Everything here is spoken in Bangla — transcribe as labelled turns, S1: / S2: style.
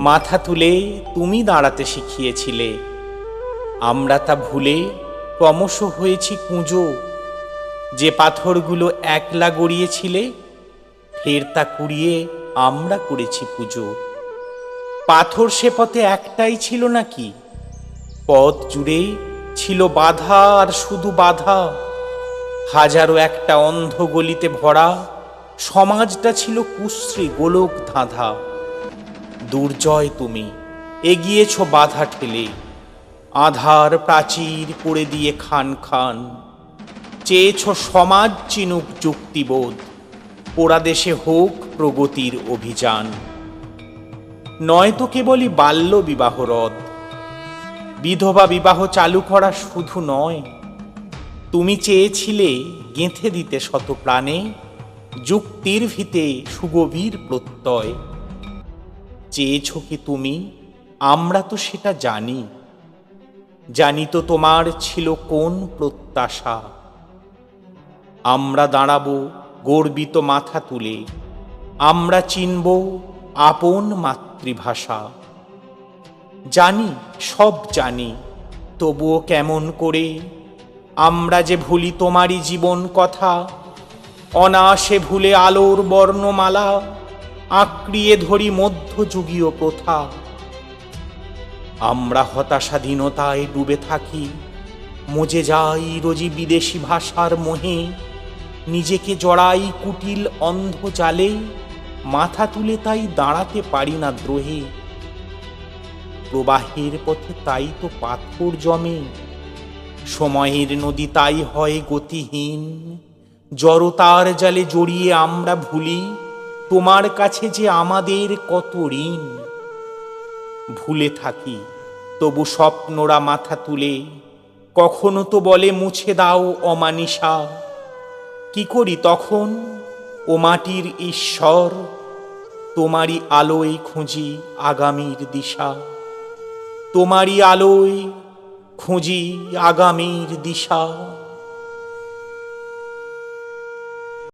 S1: মাথা তুলে তুমি দাঁড়াতে শিখিয়েছিলে। আমরা তা ভুলে ক্রমশ হয়েছি কুঁজো। যে পাথরগুলো একলা গড়িয়েছিলে, ফের তা কুড়িয়ে আমরা করেছি পুজো। পাথর সে পথে একটাই ছিল নাকি? পথ জুড়ে ছিল বাধা আর শুধু বাধা। হাজারো একটা অন্ধ গলিতে ভরা সমাজটা ছিল কুশ্রী গোলক ধাঁধা। দুর্জয় তুমি। এগিয়েছ বাধা ঠেলে। আধার প্রাচীর করে দিয়ে খান খান। চেয়েছ সমাজ চিনুক যুক্তিবোধ। পোড়া দেশে হোক প্রগতির অভিযান। নয়তো কেবলই বাল্য বিবাহ রদ বিধবা বিবাহ চালু করা শুধু নয়। তুমি চেয়েছিলে গেঁথে দিতে শত প্রাণে। যুক্তির ভিতে সুগভীর প্রত্যয়। চেয়েছ কি তুমি? আমরা তো সেটা জানি। জানি তো তোমার ছিল কোন প্রত্যাশা। আমরা দাঁড়াবো গর্বিত মাথা তুলে। আমরা চিনব আপন মাতৃভাষা। জানি, সব জানি, তবুও কেমন করে? আমরা যে ভুলি তোমারই জীবন কথা অনাসে ভুলে আলোর বর্ণমালা আঁকড়িয়ে ধরি মধ্যযুগীয় প্রথা। আমরা হতাশাধীনতায় ডুবে থাকি, মজে যাই রোজি বিদেশি ভাষার মোহে, নিজেকে জড়াই কুটিল অন্ধ জালে, মাথা তুলে তাই দাঁড়াতে পারি না দ্রোহে। প্রবাহের পথে তাই তো পাথর জমে, সময়ের নদী তাই হয় গতিহীন, জড়তার জালে জড়িয়ে আমরা ভুলি তোমার কাছে যে আমাদের কত ঋণ? ভুলে থাকি, তবু স্বপ্নরা মাথা তুলে। কখনো তো বলে, মুছে দাও অমানিসা। কি করি তখন? ও মাটির ঈশ্বর, তোমারই আলোয় খুঁজি আগামীর দিশা। তোমারই আলোয় খুঁজি আগামীর দিশা।